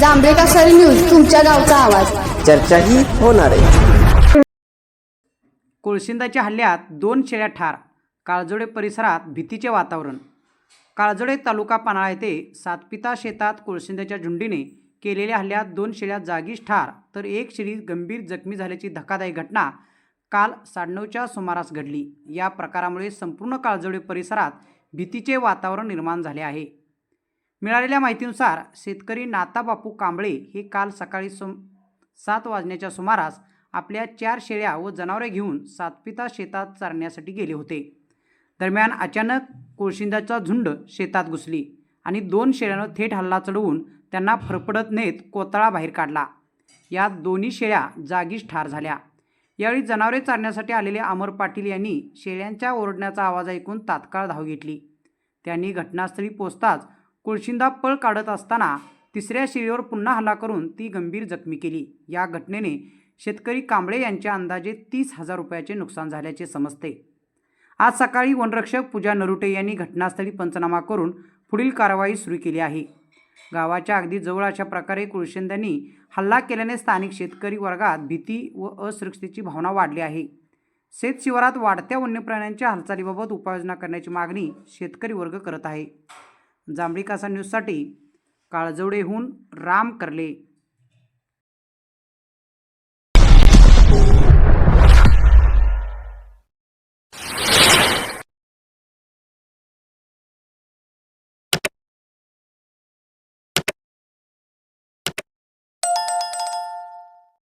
जांभळे कासारी news तुमच्या गावचा आवाज. चर्चाही होणार आहे. कोळशिंदाच्या हल्ल्यात दोन शेळ्या ठार काळजोडे परिसरात भीतीचे वातावरण. काळजोडे तालुका पन्हाळा येथे सातपिता शेतात कोळशिंद्याच्या झुंडीने केलेल्या हल्ल्यात दोन शेळ्या जागीच ठार तर एक शेळी गंभीर जखमी झाल्याची धक्कादायक घटना काल साडेनऊच्या सुमारास घडली. या प्रकारामुळे संपूर्ण काळजोडे परिसरात भीतीचे वातावरण निर्माण झाले आहे. मिळालेल्या माहितीनुसार शेतकरी नाताबापू कांबळे हे काल सकाळी सुम सात वाजण्याच्या सुमारास आपल्या चार शेळ्या व जनावरे घेऊन सातपिता शेतात चारण्यासाठी गेले होते. दरम्यान अचानक कोळशिंदाचा झुंड शेतात घुसली आणि दोन शेळ्यानं थेट हल्ला चढवून त्यांना फरफडत नेत कोतळा बाहेर काढला. यात दोन्ही शेळ्या जागीच ठार झाल्या. यावेळी जनावरे चारण्यासाठी आलेले अमर पाटील यांनी शेळ्यांच्या ओरडण्याचा आवाज ऐकून तात्काळ धाव घेतली. त्यांनी घटनास्थळी पोचताच कुळशिंदा पळ काढत असताना तिसऱ्या शिळेवर पुन्हा हल्ला करून ती गंभीर जखमी केली. या घटनेने शेतकरी कांबळे यांच्या अंदाजे तीस हजार रुपयाचे नुकसान झाल्याचे समजते. आज सकाळी वनरक्षक पूजा नरुटे यांनी घटनास्थळी पंचनामा करून पुढील कारवाई सुरू केली आहे. गावाच्या अगदी जवळ अशा प्रकारे कुळशिंद्यांनी हल्ला केल्याने स्थानिक शेतकरी वर्गात भीती व असुरक्षितेची भावना वाढली आहे. शेत शिवारात वाढत्या वन्यप्राण्यांच्या हालचालीबाबत उपाययोजना करण्याची मागणी शेतकरी वर्ग करत आहे. जांभळी कासा न्यूजसाठी काळजवडेहून राम करले.